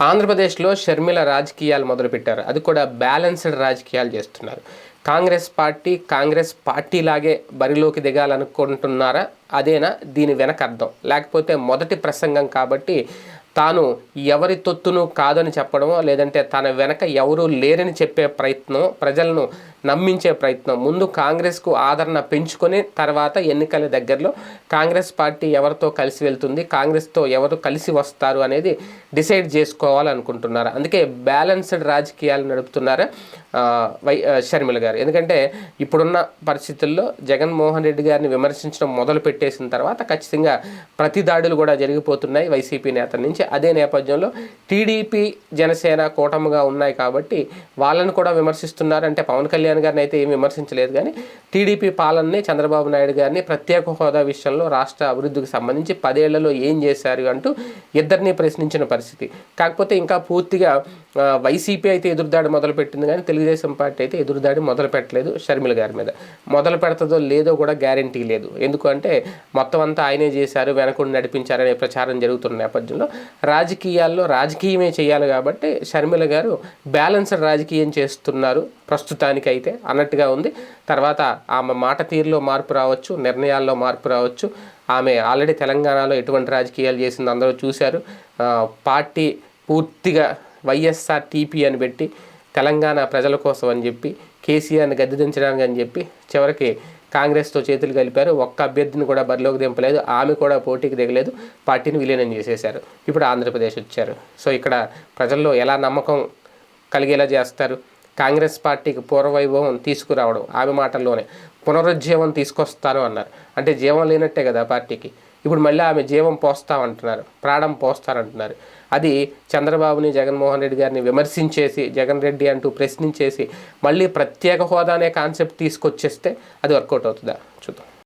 ఆంధ్రప్రదేశ్లో షర్మిల రాజకీయాలు మొదలుపెట్టారు. అది కూడా బ్యాలెన్స్డ్ రాజకీయాలు చేస్తున్నారు. కాంగ్రెస్ పార్టీ కాంగ్రెస్ పార్టీలాగే బరిలోకి దిగాలనుకుంటున్నారా? అదేనా? దీని వెనక అర్థం. లేకపోతే మొదటి ప్రసంగం కాబట్టి తాను ఎవరి తొత్తును కాదని చెప్పడమో లేదంటే తన వెనక ఎవరూ లేరని చెప్పే ప్రయత్నం ప్రజలను నమ్మించే ప్రయత్నం. ముందు కాంగ్రెస్కు ఆదరణ పెంచుకొని తర్వాత ఎన్నికల దగ్గరలో కాంగ్రెస్ పార్టీ ఎవరితో కలిసి వెళ్తుంది కాంగ్రెస్తో ఎవరు కలిసి వస్తారు అనేది డిసైడ్ చేసుకోవాలనుకుంటున్నారు. అందుకే బ్యాలెన్స్డ్ రాజకీయాలు నడుపుతున్నారు వై షర్మిల గారు. ఎందుకంటే ఇప్పుడున్న పరిస్థితుల్లో జగన్మోహన్ రెడ్డి గారిని విమర్శించడం మొదలు పెట్టేసిన తర్వాత ఖచ్చితంగా ప్రతి దాడులు కూడా జరిగిపోతున్నాయి వైసీపీ నేత నుంచి. అదే నేపథ్యంలో టీడీపీ జనసేన కూటమిగా ఉన్నాయి కాబట్టి వాళ్ళని కూడా విమర్శిస్తున్నారు. అంటే పవన్ కళ్యాణ్ గారిని అయితే ఏమి విమర్శించలేదు కానీ టీడీపీ పాలనని చంద్రబాబు నాయుడు గారిని ప్రత్యేక హోదా విషయంలో రాష్ట్ర అభివృద్ధికి సంబంధించి పదేళ్ళలో ఏం చేశారు అంటూ ఇద్దరిని ప్రశ్నించిన పరిస్థితి. కాకపోతే ఇంకా పూర్తిగా వైసీపీ అయితే ఎదురుదాడి మొదలుపెట్టింది కానీ తెలుగుదేశం పార్టీ అయితే ఎదురుదాడి మొదలు పెట్టలేదు షర్మిల గారి మీద. మొదలు పెడతదో లేదో కూడా గ్యారంటీ లేదు. ఎందుకంటే మొత్తం అంతా ఆయనే చేశారు వెనకుండి నడిపించారనే ప్రచారం జరుగుతున్న నేపథ్యంలో రాజకీయాల్లో రాజకీయమే చేయాలి కాబట్టి షర్మిల గారు బ్యాలెన్స్డ్ రాజకీయం చేస్తున్నారు ప్రస్తుతానికైతే అన్నట్టుగా ఉంది. తర్వాత ఆమె మాట తీరులో మార్పు రావచ్చు నిర్ణయాల్లో మార్పు రావచ్చు. ఆమె ఆల్రెడీ తెలంగాణలో ఎటువంటి రాజకీయాలు చేసింది అందరూ చూశారు. పార్టీ పూర్తిగా వైఎస్ఆర్ టీపీ అని పెట్టి తెలంగాణ ప్రజల కోసం అని చెప్పి కేసీఆర్ని గద్దెదించడానికి అని చెప్పి చివరికి కాంగ్రెస్తో చేతులు కలిపారు. ఒక్క అభ్యర్థిని కూడా బరిలోకి దింపలేదు. ఆమె కూడా పోటీకి దిగలేదు. పార్టీని విలీనం చేసేశారు. ఇప్పుడు ఆంధ్రప్రదేశ్ వచ్చారు. సో ఇక్కడ ప్రజల్లో ఎలా నమ్మకం కలిగేలా చేస్తారు? కాంగ్రెస్ పార్టీకి పూర్వవైభవం తీసుకురావడం ఆమె మాటల్లోనే పునరుజ్జీవం తీసుకొస్తాను అన్నారు. అంటే జీవం లేనట్టే కదా పార్టీకి. ఇప్పుడు మళ్ళీ ఆమె జీవం పోస్తామంటున్నారు ప్రాణం పోస్తారంటున్నారు. అది చంద్రబాబుని జగన్మోహన్ రెడ్డి గారిని విమర్శించేసి జగన్ రెడ్డి అంటూ ప్రశ్నించేసి మళ్ళీ ప్రత్యేక హోదా అనే కాన్సెప్ట్ తీసుకొచ్చేస్తే అది వర్కౌట్ అవుతుందా? చూద్దాం.